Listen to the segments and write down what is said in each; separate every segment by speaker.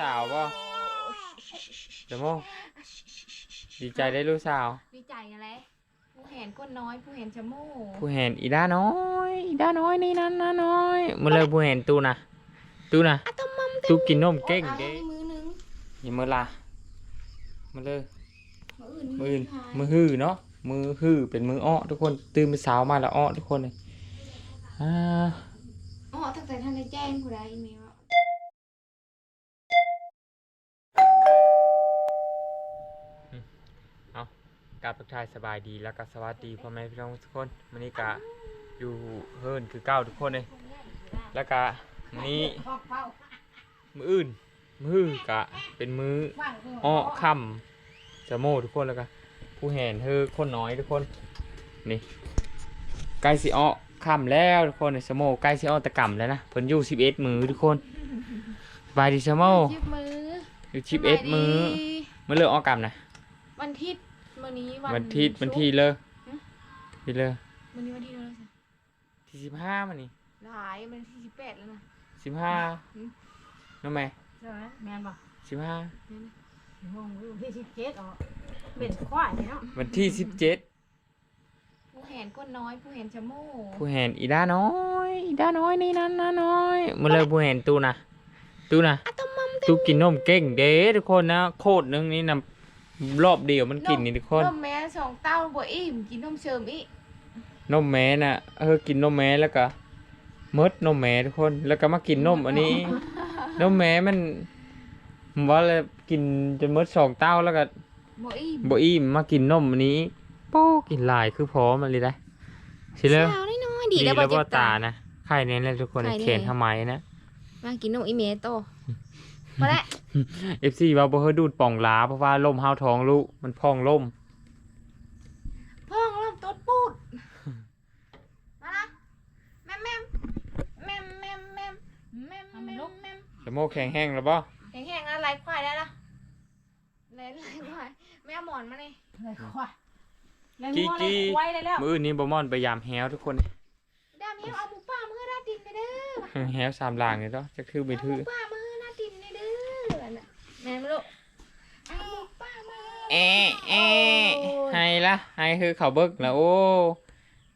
Speaker 1: สาวป่ะเดโมดีใจได้ลูกสาว
Speaker 2: ดีใจอะไรผู้เห็นก้นน้อยผู้เห็นชะโม่
Speaker 1: ผู้เห็นอีด้าน้อยอีด้าน้อยนี่นั่นนะน้อยมาเลยผู้เห็นตูนะตูนะ
Speaker 2: อะตอมมัม
Speaker 1: ตูกินนมเก่ง
Speaker 2: เอา
Speaker 1: เด้
Speaker 2: มือหนึง
Speaker 1: อย่ามือลามาเลย
Speaker 2: มืออื่น
Speaker 1: มือมือฮือเนาะมือฮือเป็นมืออ้อทุกคนตื่นเป็นสาวมาแล้วอ้อทุกคนเลยอ่า
Speaker 2: อ๋อตั้งแต่ท่านได้แจ้งผู้ใดอีเมล
Speaker 1: การทักทายสบายดีแล้วก็สวัสดีพ่อแม่พี่น้องทุกคนวันนี้กะอยู่เฮิร์นคือเก้าทุกคนเลยแล้วก็มื้อนี้มืออื่นมือฮือกะเป็นมืออ้อค่ำจะโม่ทุกคนแล้วก็ผู้แหนเธอคนน้อยทุกคนนี่ใกล้สิอ้อค่ำแล้วทุกคนสโมใกล้สิอ้อตะก่ำแล้วนะเพิ่นอยู่สิบเอ็ดมือทุกคนบายดีสโม
Speaker 2: ชิบมือ
Speaker 1: อยู่สิบเอ็ดมือ
Speaker 2: สบายดี
Speaker 1: เมื่อเลิกอ้อกำนะ
Speaker 2: วันที่ มื้อนี้วัน
Speaker 1: วันที่วันที่เลิก
Speaker 2: ฮะ
Speaker 1: ที่เลิก
Speaker 2: มื้อนี้วันที่เท่าไหร่จ๊ะ
Speaker 1: ที่สิบห้ามันนี่
Speaker 2: หลายมันที่สิบแปดแล้วนะ
Speaker 1: สิบห้า
Speaker 2: อืม
Speaker 1: น้องแม่
Speaker 3: ใช่ไหมแมนบอก
Speaker 1: สิบห้า
Speaker 3: ห้องอยู่ที่สิบเจ็ดอ๋อเป็นควายเนาะ
Speaker 1: วันที่สิบเจ็ด
Speaker 2: ผู้เห็นก้นน้อยผู้เห็นชะโม่
Speaker 1: ผู้แหนอีด้าน้อยอีด้าน้อยนี่นั่นนะน้อยเมื่อเลิกผู้แหนตูนะตูนะ
Speaker 2: อะตอมมัม
Speaker 1: ตูกินนมเก่งเด้ทุกคนนะโคตรนึงนี่นะ รอบเดียวมันกินนี่ทุกคน
Speaker 2: นมแม่สองเต้าบ่อิ่มกินนมเชิมอีก
Speaker 1: นมแม่น่ะเออกินนมแม่แล้วก็มดนมแม่ทุกคนแล้วก็มากินนมอันนี้นมแม่มันผมว่าเลยกินจนมดสองเต้าแล้วก็
Speaker 2: บ่อิ่ม
Speaker 1: บ่อิ่มมากินนมอันนี้โป้กินหลายคือพอมันเลยได้สิเลย
Speaker 2: สาวน้อยๆดี
Speaker 1: ดี
Speaker 2: แล้
Speaker 1: แล้วว
Speaker 2: บ่เจ็
Speaker 1: บ่
Speaker 2: บ
Speaker 1: ตา
Speaker 2: ตา
Speaker 1: นะไข่เน้นเลยทุกคน
Speaker 2: ไข่แน่
Speaker 1: เขนทำไมนะ
Speaker 2: มากินนมอีเมโต มาแล้ว
Speaker 1: FC ว่าบ่เฮาดูดป่องหลาเพราะว่าลมเฮาท้องลูกมันพองลม
Speaker 2: พ่องเริ่มตดปูด มาละแม่มแม่มแม่มแม่มแม่มแม่มแม่มแม่ม
Speaker 1: สมโมแข็งแห้งแล้วบ่
Speaker 2: แห้งๆอะไรควายได้ละเล่นไรควายแม่เอาหมอนมาเลย
Speaker 3: เลยควายเลยงัวเลยควายเลยแล้ว
Speaker 1: มื้อนี้บ่ม่อนไปยามแฮวทุกคน
Speaker 2: ดามเฮียเอาหมูป่ามือหน้าดินไปเด้อ
Speaker 1: แฮวสามหลางนี่เนาะจะคือไป
Speaker 2: เอาห
Speaker 1: ถื
Speaker 2: มู
Speaker 1: อ
Speaker 2: ป่ามือหน้าดินไปเด้อน่ะ แม่มาลูกเอาหมูป่ามื
Speaker 1: เอ๊ะเอ๊ะให้ละให้คือเขาเบิกแล้วโอ้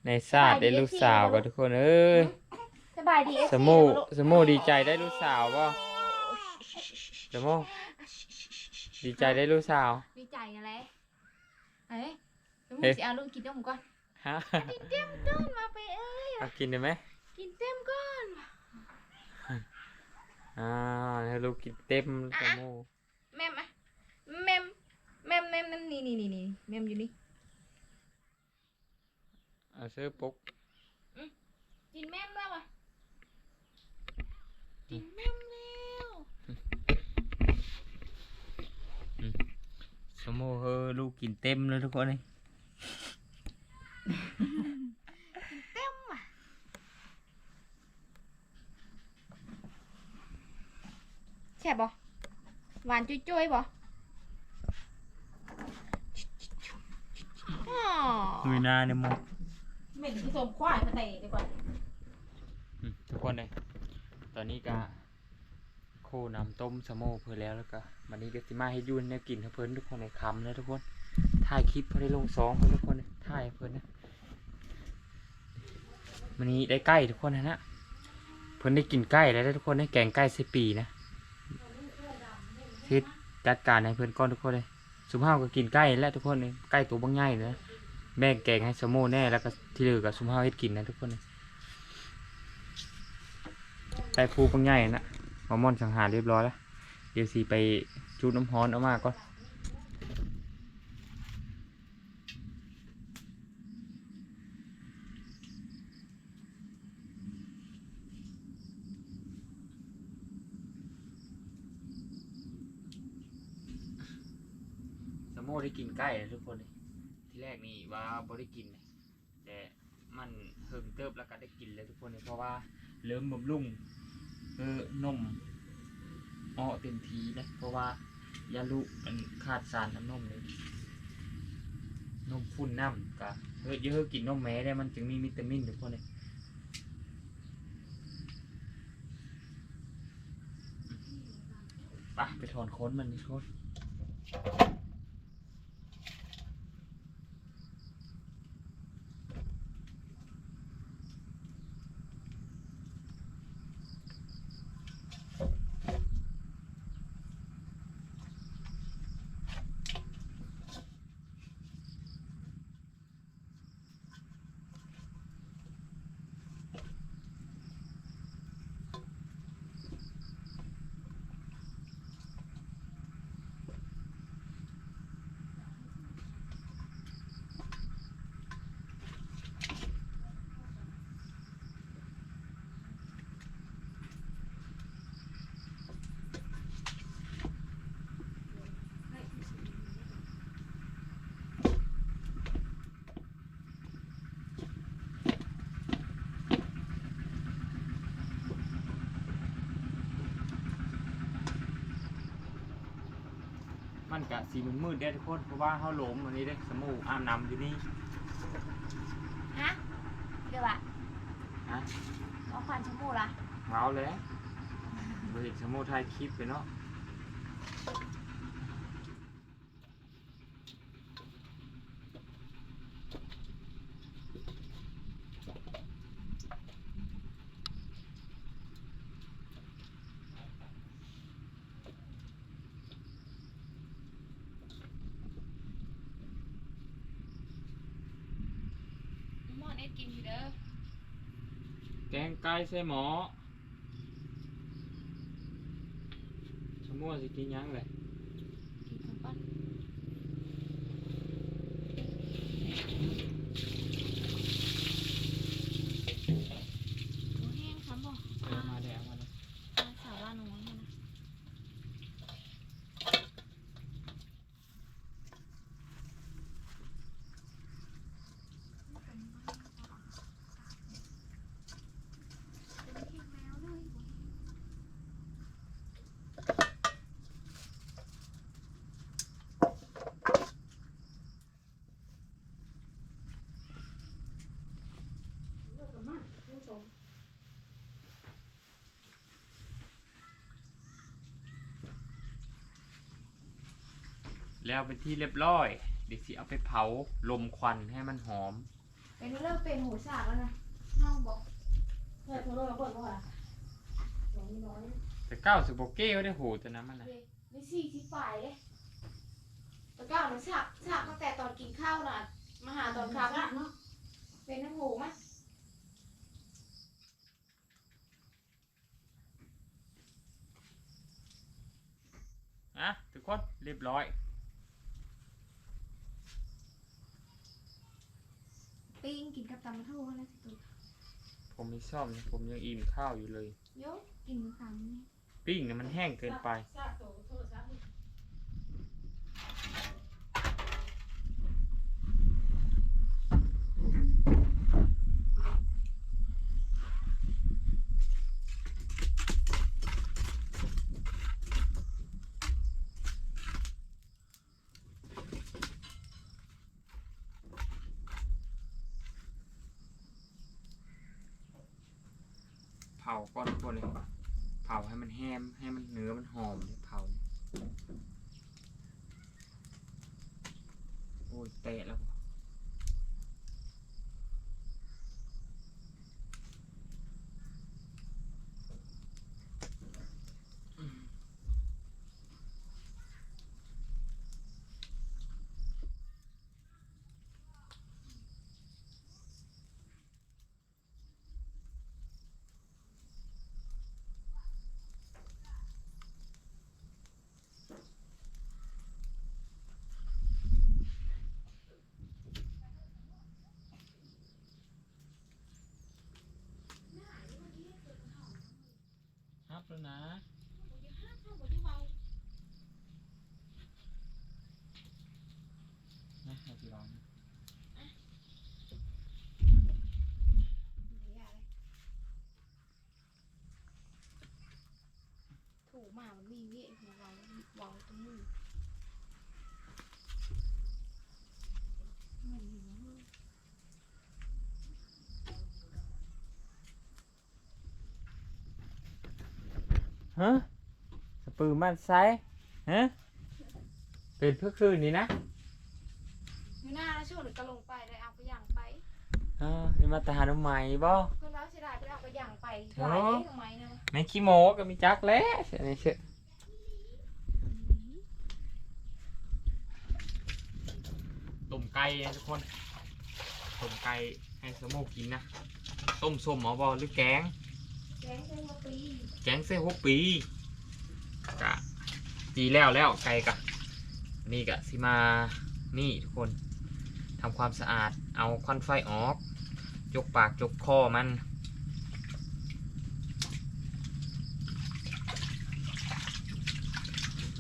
Speaker 1: ในศาสตร์ได้ลูกสาวกับทุกคนเอ้ย
Speaker 2: สบายดี
Speaker 1: สมโมสมโมดีใจได้ลูกสาวป่ะสมโมดีใจได้ลูกสาว
Speaker 2: ดีใจอะไรเอ้ยแล้วมึ
Speaker 1: เอ๊ะ
Speaker 2: งสิเอาลูกกินนมก่อน
Speaker 1: ฮะ
Speaker 2: กินเต็มก้อนมาไปเอ้ย
Speaker 1: เอากินได้ไหม
Speaker 2: กินเต็มก้อน
Speaker 1: อ่าให้ลูกกินเต็มสมโม
Speaker 2: แม่มอะแมมแมมแมมแมมนี่นี่นี่นี่แมมอยู่นี่
Speaker 1: เอาซื้อปุ๊ก
Speaker 2: กินแมมแล้วอะกินแมมแล้ว
Speaker 1: สมโมเฮอลูกกินเต็มเลยทุกคนเลย
Speaker 2: เต็มอะแช่บบ่ หวานจุ้ยๆบ่อ๋อ
Speaker 1: มือหน้าเนี่ยโม
Speaker 3: เหม็นผสมควายมาเตะดีกว่า
Speaker 1: อืมทุกคนเลยตอนนี้ก็โคนำต้มสมโมเพื่อแล้วแล้วก็วันนี้ก็สิมาให้ยุ่นเนี่ยกินให้เพิ่นทุกคนในคำเลยทุกคนถ่ายคลิปเพื่อได้ลงสองเพื่อนทุกคนเลยถ่ายให้เพิ่นนะวันนี้ได้ใกล้ทุกคนนะนะเพิ่นได้กินใกล้แล้วได้ทุกคนได้แกงใกล้ใส่ปีนะ คิดจัดการให้เพื่อนก้อนทุกคนเลยสุภาพก็กินใกล้และทุกคนเลยใกล้ตัวบางใหญ่เลยนะแม่แกงให้สมโมแน่แล้วก็ที่เหลือกับสุภาพให้กินนะทุกคนเลยใส่ฟูบังใหญ่นะมอมอนสังหารเรียบร้อยแล้วเดี๋ยวสีไปจูดน้ำฮ้อนออกมาก่อน สมโมได้กินใกล้เลยทุกคนเลยที่แรกนี่ว่าบ่ได้กินนะแต่มันเฮิงเติบแล้วก็ได้กินเลยทุกคนเลยเพราะว่าเริ่มบำรุงเออนมอ้อเต็มทีนะเพราะว่ายาลูกมันขาดสารน้ำนมเลยนมพุ่นน้ำกะเฮ้ยเยอะกินนมแม่ได้มันจึงมีวิตามินทุกคนเลยไปไปถอนค้นมันนี่โคตร มันกะสีมันมืดๆได้อทุกคนเพราะว่าเขาหลมวันนี้ได้อสมูอาบน้ำอยู่นี่
Speaker 2: ฮะเดี๋ยวอะ
Speaker 1: ฮะ
Speaker 2: เอาควันชมพูละ
Speaker 1: เมาเลยบริเห็นสมูถ่ายคลิปไปเนาะ
Speaker 2: หมอเน็ตกินทีเด้อ
Speaker 1: แกงไก่ใส่หมอสมูสิกินหยังเลย
Speaker 2: กินข้าวปั้นโอ้แห้งครับบอก
Speaker 1: เอามาได้เอามาได้
Speaker 2: สาวว่าหนูเนี่ยนะ
Speaker 1: แล้วเป็นที่เรียบร้อย เดี๋ยวสิเอาไปเผาลมควันให้มันหอม
Speaker 2: เป็นเริ่มเป็นหูฉากแล้วนะน้องบอก
Speaker 3: เพื่อนโทรมาเปิดบ่ล่ะสองน้อย
Speaker 1: แต่เก้าสิบโบเก้ก็ได้โหตัวนั้นมันนะ
Speaker 2: ไม่สี่สิบฝ่ายเลยตะก้าวหนูฉากฉากตั้งแต่ตอนกินข้าวน่ะมาหาตอนค่ำ
Speaker 3: ละ
Speaker 2: น่ะ
Speaker 3: เนาะ
Speaker 2: เป็นน้ำหูมั้ย
Speaker 1: อะทุกคนเรียบร้อย
Speaker 2: ปิ้งกินกับตำมะทูนะสิตุ๊ก
Speaker 1: ผมไม่ชอบนะผมยังอิ่มข้าวอยู่เลย
Speaker 2: โยกกินคำนี่
Speaker 1: ปิ้งเนี่ยมันแห้งเกินไป
Speaker 3: ทราบโตโทรศัพท์
Speaker 1: ก้อนทุกคนเลยเผาให้มันแห้มให้มันเนื้อมันหอมเนี่ยเผาโอ้ยเตะแล้วบ่ฮับ แล้วนะนะเราจะลอง
Speaker 2: ถูกมามันมีเวี่ยหัวเราวางตรงมือเหมือนอยู่นะมือ
Speaker 1: ฮะสปืนมันไซฮะเป็นเพื่อคืนนี้นะ
Speaker 2: อยู่หน้าแล้วช่วงหนึ่งก็ลงไปเลยเอาไปย่างไป
Speaker 1: อ่านี่มาตาหาน้ำใหม่บ่
Speaker 2: เพื่อนเราเสียดายไปเอาไปย่างไป
Speaker 1: โอ้
Speaker 2: หลายทำไมนะ
Speaker 1: แม่งขี้โมก็มีจักแล้วเสียนี่เชื่อต้มไก่นะทุกคนต้มไก่ให้สโมกกินนะต้มส้มหมอบอหรือแกง
Speaker 2: แกงเส้หัวปี
Speaker 1: แกงเส้นหัวปีกะตีแล้วแล้วไก่กะนี่กะสิมานี่ทุกคนทำความสะอาดเอาควันไฟออกยกปากยกคอมัน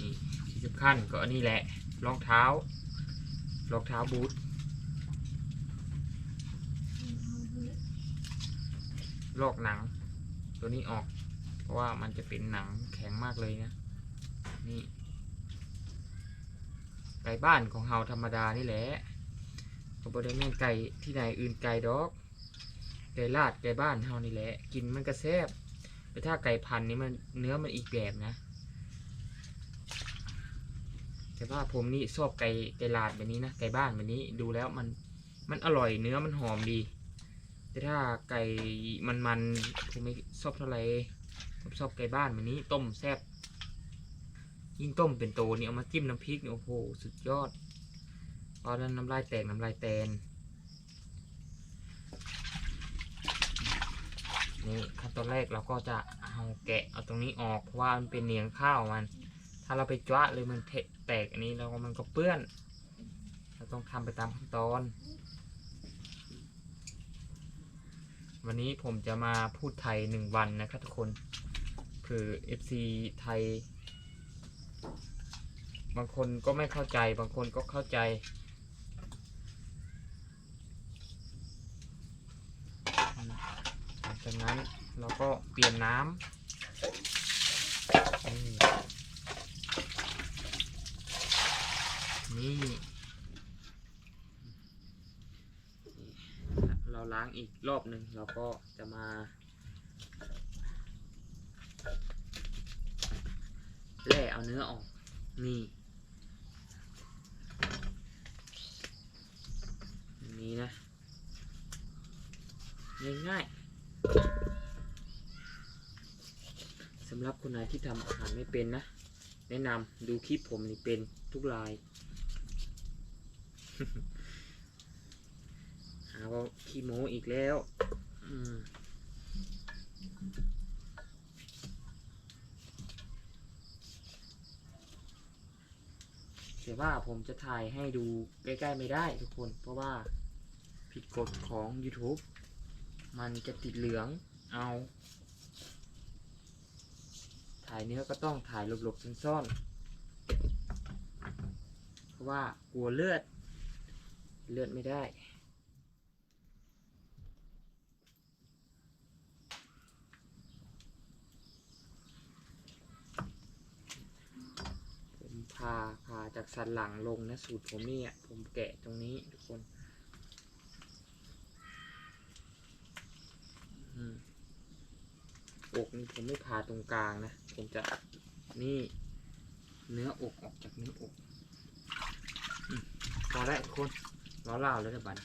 Speaker 1: นี่ที่สำคัญก็อันนี้แหละรองเท้ารองเท้าบูทลอกหนัง ตัวนี้ออก เพราะว่ามันจะเป็นหนังแข็งมากเลยนะ นี่ไก่บ้านของเฮาธรรมดานี่แหละก็บ่ได้แม่ไก่ที่ไหนอื่นไก่ดอก ไก่ลาดไก่บ้านเฮานี่แหละ กินมันก็แซ่บแต่ถ้าไก่พันนี่มันเนื้อมันอีกแบบนะ แต่ว่าผมนี่ชอบไก่ไก่ลาดแบบนี้นะ ไก่บ้านแบบนี้ดูแล้วมันมันอร่อยเนื้อมันหอมดี แต่ถ้าไก่มันมันๆผมไม่ชอบเท่าไหร่ผมชอบไก่บ้านแบบนี้ต้มแซ่บยิ่งต้มเป็นโตนี่เอามาจิ้มน้ำพริกโอ้โหสุดยอดตอนนั้นน้ำลายแตกน้ำลายแตนนี่ขั้นตอนแรกเราก็จะเอาแกะเอาตรงนี้ออกเพราะว่ามันเป็นเนียงข้าวมัน ถ้าเราไปจ้วะเลยมันแตกอันนี้แล้วมันก็เปื้อน เราต้องทำไปตามขั้นตอน วันนี้ผมจะมาพูดไทยหนึ่งวันนะครับทุกคนคือ FC ไทย บางคนก็ไม่เข้าใจ บางคนก็เข้าใจ จากนั้นเราก็เปลี่ยนน้ำนี่ นี่ เรา ล้างอีกรอบหนึ่งเราก็จะมา แล่เอาเนื้อออก นี่นี้นะ ง่ายๆสำหรับคนไหนที่ทำอาหารไม่เป็นนะ แนะนำดูคลิปผมนี่เป็นทุกรายาว่าขี้โม้อีกแล้วอืมแต่ว่าผมจะถ่ายให้ดูใกล้ๆไม่ได้ทุกคน เพราะว่าผิดกฎของ YouTube มันจะติดเหลืองเอา ถ่ายเนื้อก็ต้องถ่ายหลบๆซ่อนๆเพราะว่ากลัวเลือด เลือดไม่ได้ ผมพาพา จากสันหลังลงนะสูตรผมนี่อะผมแกะตรงนี้ทุกคนอกนี่ผมไม่พาตรงกลางนะ ผมจะนี่เนื้ออกออกจากเนื้ออกมพอแล้วทุกคนล้อเล่าแล้วนะบัน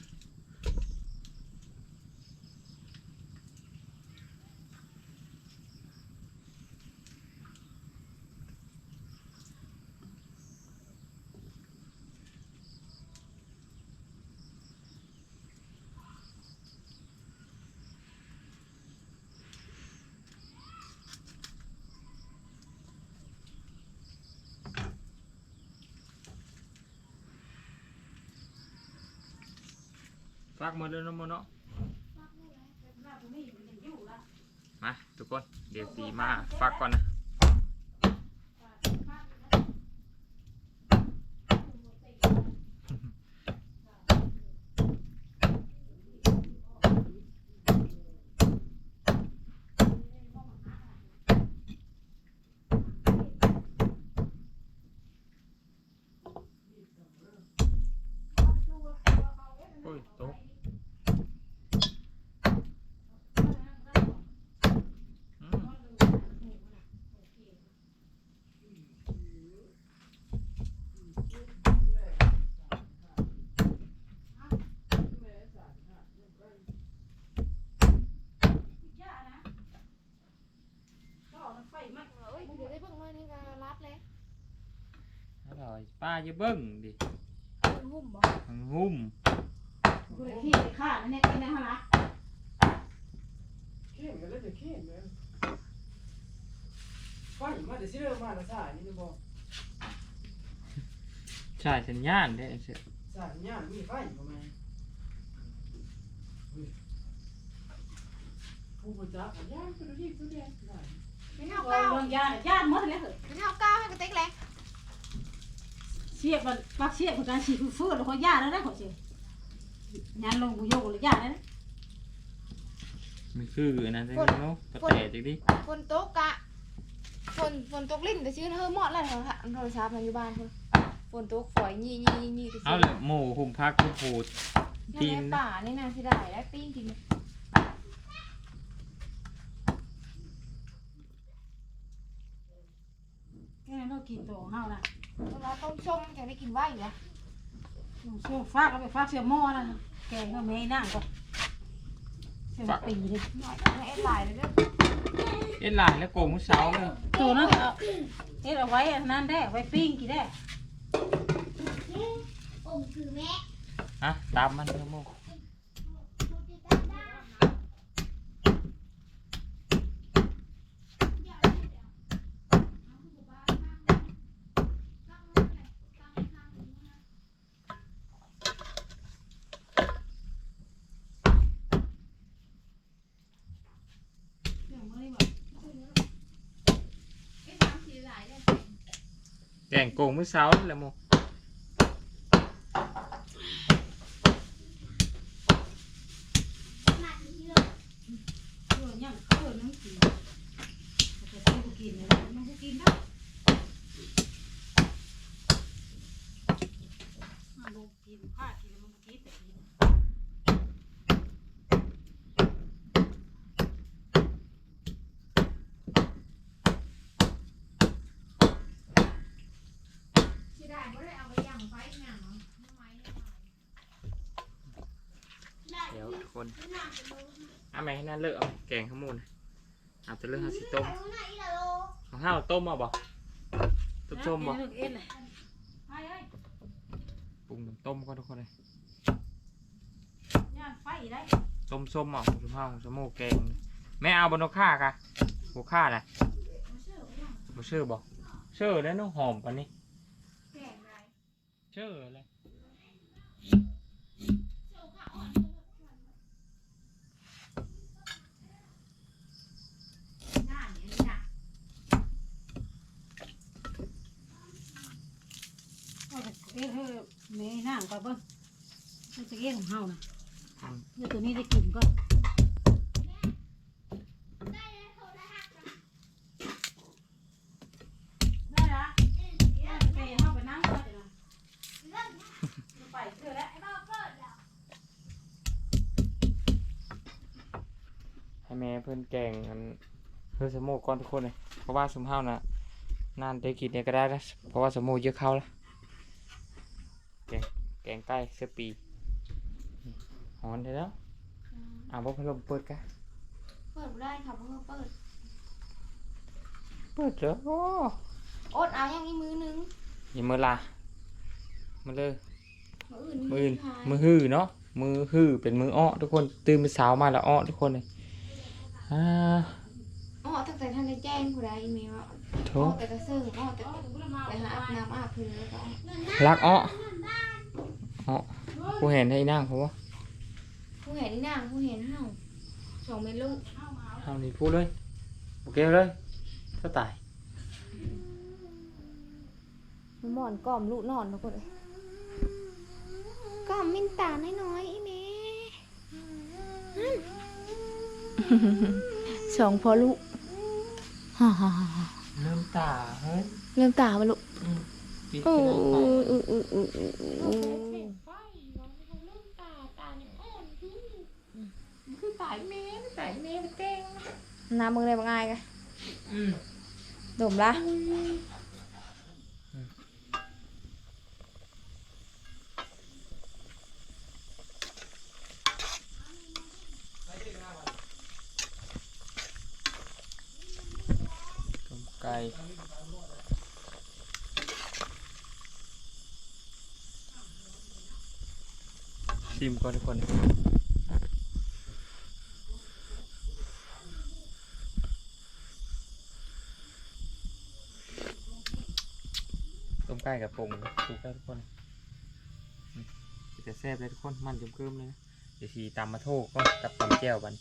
Speaker 1: หมดเลยเนาะโมเนาะมาทุกคนเดี๋ยวสีมาฟักก่อนนะ โอ้ยตกอืม อยป้าอย่าเบิ่งดิ
Speaker 2: คนหุ้มบ่
Speaker 1: มันหุ้ม
Speaker 3: กูเลยขี้ไปฆ่าอันนี้กินได้เท่าไหร่
Speaker 4: เข้มกันแล้วจะเข้มเลยไฟมาแต่สิเริ่มมาแล้วสายนี่จะบอก
Speaker 1: ใช่สัญญาณได้เสร็จ
Speaker 4: สายเนี่ยมีไฟบ่แม่ผู้ประจักษ์ย่างตัวนี้ตัวเดียวได้
Speaker 2: เป็นเฮา
Speaker 3: เก้า
Speaker 2: เก้า
Speaker 3: เรื่องยาญาติหมดเลยเหรอ
Speaker 2: เป็นเฮาเก้าให้กระติกเลย
Speaker 3: เสียบมันปักเสียบเหมือนกันสีฟื้นแล้วเขาญาติแล้วได้ขอเสียงานลงกูโยกเลยญาติแล้ว
Speaker 1: มันคืออันนั้นได้เนาะกระแตจังดิ
Speaker 2: ฝนตกกะฝนฝนตกลิ้นแต่ชื่อเธอเหมาะแล้วโทรศัพท์โทรศัพท์มาอยู่บ้านพุ่นฝนตกฝอยยี่ยี่ยี่ยี่
Speaker 1: เอาเลยหมูหุ่มพักหุ่มผูดตี
Speaker 2: ตี
Speaker 1: น
Speaker 2: นป่านี่นะสิได้ได้ปิ้งจริง
Speaker 3: แกเรากินโตเฮานะ
Speaker 2: เวลาต้มชมจะได้กินไหวเหรอ
Speaker 3: ช่วงฟากเอาไปฟากเสียหม้อนะแกก็ไม่นั่งก็เสียปีเลย
Speaker 2: หน่อยไม่เอ็ดหลายเลยเด้อ
Speaker 1: เอ็ดหลานแล้วโกงมุ้เสาเลย
Speaker 3: ตัวนั้นเอาเอ็ดเอาไว้อันนั้นได้ไว้ปิ้งกี่ได้
Speaker 1: ฮะตามมันเถอะโม แกงโกงมุ้เสาแหละโม
Speaker 3: ตัวยังเออน้ำกินแต่ที่กูกินเนี่ยมันกูกินได้มาลงกินผ้ากินแล้วมันกินแต่กิน
Speaker 2: สิได้บ่ได้ เอาไปย่างไฟหนังไม้
Speaker 1: เดี๋ยวทุกคนเอาไหมให้น่าเลิกเอาแกงข้าวมูนอาจจะเลิกหาสิต้มของห้าวต้มเอาบ่ต้มส้มบ่
Speaker 3: เลิกเอ็ดเลยไอ้ไอ้
Speaker 1: ปรุงน้ำต้มก็ทุกคนเลย
Speaker 3: ย่างไฟได้
Speaker 1: ต้มส้มเอาของสมห้าวของสมโมแกงแม่เอาบนกค่ากะหัวค่าน่ะบ่เชื่อบ่เชื่อแล้วเน้องหอมปานนี้
Speaker 2: แกงได้
Speaker 1: เชื่อเลย
Speaker 2: หน้าเนี่ยน่ะ
Speaker 3: เอาไปเอ็ดเฮ้ยแม่นั่งไปเบิ้งมันจะเอ็ดของเฮานะเดี๋ยวตัวนี้ได้กินก่อนได้ละไปเฮาไปนั่งก่อนเดี๋ยวนะไปเจอแล้ว
Speaker 1: ให้แม่เพิ่นแกงอันเพื่อสมโมก่อนทุกคนเลยเพราะว่าสมห้าวน่ะนานได้กินเนี่ยก็ได้นะเพราะว่าสมโมเยอะเข้าแล้วแกงแกงใต้เสื้อปีหอนได้แล้วอ่าบ่พัดลมเปิดกะ
Speaker 2: เปิดบ่ได้ค่ะเพิ่งเปิด
Speaker 1: เปิดเหรอโอ้
Speaker 2: อดเอาอย่างนี้มือนึง
Speaker 1: อย่ามือลามาเลย
Speaker 2: มืออื่น
Speaker 1: มืออื่นมือหื้อเนาะมือหื้อเป็นมืออ้อทุกคนตื่นเป็นสาวมาแล้วอ้อทุกคนเลยอ่า
Speaker 2: อ๋อตั้งแต่ท่านได้แจ้งผู้ใดอีเมว่า
Speaker 1: โถ
Speaker 2: อ๋อแต่กระเซิงอ๋อแต่ไปหาอาบน้ำอาบพื้นแล้วก็
Speaker 1: รักอ้ออ้อกูเห็นให้นั่งเขาว่า
Speaker 2: ผู้เห็นนี่นางผู้เห็นเฮาสองเมลูก
Speaker 1: ทำนี่พูดเลยโอเคเลยก็ตาย
Speaker 2: มันหมอนกล่อมลูกนอนทุกคนเลยกล่อมมินตาน้อยๆอีเม่สองพอลูก ฮ่าฮ่าฮ่าฮ่า
Speaker 1: เริ่มตาเฮ้ย
Speaker 2: เริ่มตามาลูก
Speaker 1: ปิด
Speaker 2: โอ้
Speaker 1: กระดาษไป
Speaker 2: ยอืออืออืออืออือ
Speaker 1: คือตายเมนตายเมนเก่ง
Speaker 2: น้ำมึงได้บางไงกัน
Speaker 1: อืม
Speaker 2: ดมละ
Speaker 1: ต้ม ไก่ชิมก่อนทุกคนต้มไก่กับปงถูกแล้วทุกคนจะแซ่บเลยทุกคนมันเกลืมเลยเดี๋ยวทีตามมาโทกก็ตับตำแก้วบัน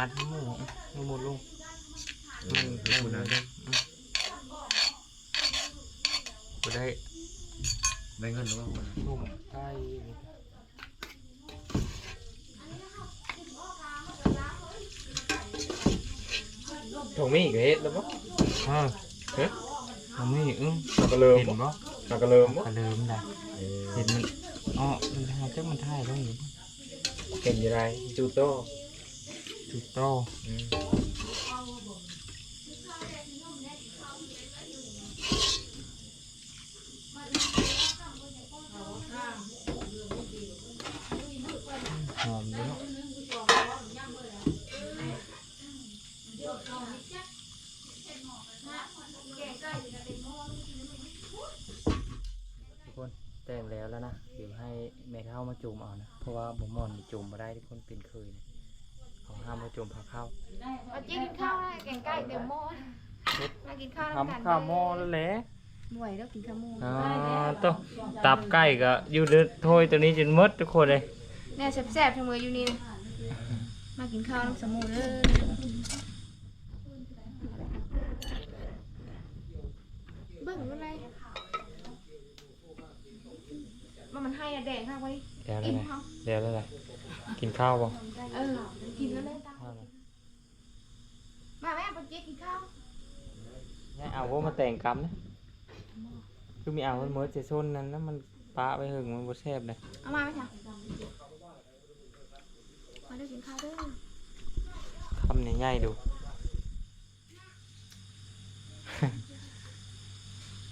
Speaker 5: อ่า
Speaker 1: นทั้งหมดทั้งหมดลง
Speaker 5: มั
Speaker 1: มันน
Speaker 5: ไม่
Speaker 1: ได้
Speaker 5: คุณนะ
Speaker 1: กูได้
Speaker 5: ได้เงินหรือเปล่า
Speaker 1: ต้มไก่
Speaker 5: ถงมีอีกเฮ็ดแล้วปะ
Speaker 1: อ่าเฮ้ยมันไม่อึ้ง
Speaker 5: มันก็เริ่ม
Speaker 1: เห็น
Speaker 5: ปะ
Speaker 1: บ่
Speaker 5: มันก็เริ่ม
Speaker 1: ก
Speaker 5: ปะ
Speaker 1: ระเลิมได้เห็นมันอ๋อมันทายจักมันทายลงอยู่
Speaker 5: เก่งยังไงจูโต้
Speaker 1: ถูกโตหอมเยอะทุกคนแต่งแล้วแล้วนะ เดี๋ยวให้แม่เท่ามาจุ่มเอานะ เพราะว่าบ่มอนจุ่มมาได้ทุกคนเป็นเคยนะ ห้ามมาจุ่มผักข้าว
Speaker 2: เอาจีกินข้าวนะแกงไก่เดี๋ยวหม้อมากินข้าวน้ำกัน
Speaker 1: ทำข้าวหม้อแล้วแหละ
Speaker 2: บ่อยแล้วกินข้าวหม้อ
Speaker 1: อ๋อตัวตับไก่ก็อยู่ในถ้วยตัวนี้จนหมดทุกคนเลย
Speaker 2: เนี่ยแซ่บๆทั้งมืออยู่นี่นะมากินข้าวน้ำสมูเลยเบิ่งอะไรว่ามันให้อะแดงข้างไว้
Speaker 1: เดี๋ยวแล้ว
Speaker 2: อิ่ม
Speaker 1: ไง
Speaker 2: เขา
Speaker 1: เดี๋ยวแล้วไง กินข้าวบ่
Speaker 2: เออกินแล้วเลยตา
Speaker 1: ข้าวเลย
Speaker 2: มาแม่ปัจเจกกินข้าว
Speaker 1: นี่เอาว่ามาแต่งกรรมนะคือมีเอามันเมื่อจะชนนั้นนะมันปะไปหึงมันบ่แซ่บเลย
Speaker 2: เอามาไหมคะมาได้กินข้าวเด้วย
Speaker 1: คำใหญ่ๆดู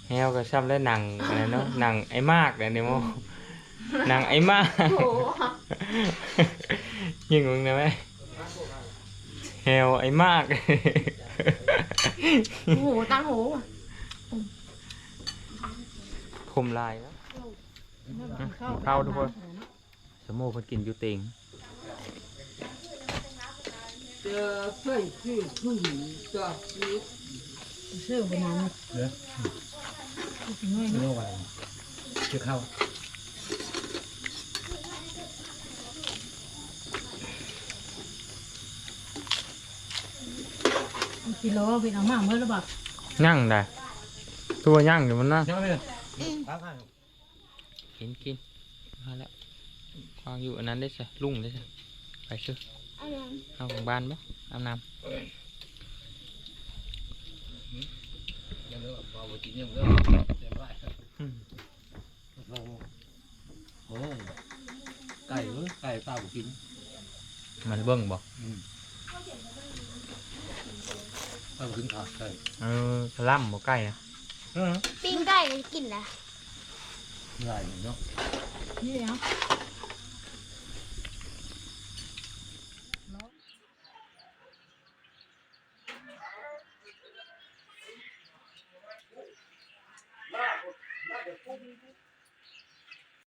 Speaker 1: แฮวก็ซ้ำแล้วหนังอะไรเนาะหนังไอ้มากเลยนี่โมหนังไอ้มาก
Speaker 2: โอ้โห
Speaker 1: ยิงมึงได้ไหมแฮวไอ้มาก
Speaker 2: โอ้โหตังโห
Speaker 1: คมลายแล้วข้าวทุกคน สมโมเพิ่นกินอยู่เต็ง
Speaker 3: จะใส่ชื่อผู้หญิงจะชื่อบนนั้น
Speaker 5: เนื้อเนื้อไหวคือข้าว
Speaker 3: กิโลเป็นเอามาเมื่อระบัก
Speaker 1: ย่างได้ตัวย่างอยู่มันนะ
Speaker 5: ใช่ไหมข้าวข้าว
Speaker 1: กินกินมาแล้ววางอยู่อันนั้นได้ใช่ลุงได้ใช่ไปซื้อ
Speaker 2: เอายัง
Speaker 1: เอาของบ้านบ่อาบน้
Speaker 5: ยังเนื้อเบาจริงยังเนื้อเดี๋ยวไหวำ
Speaker 1: อืม
Speaker 5: โอ้ไก่เอ้ยไก่เปล่ากิน
Speaker 1: มันเบิ่งบ่
Speaker 5: เปล่ากินขาดไก่
Speaker 1: เออสลัมบ่ใกล้นะ
Speaker 5: เออ
Speaker 2: ปิ้งไก่กินนะ
Speaker 5: ง่ายเนาะ
Speaker 3: นี่เนาะ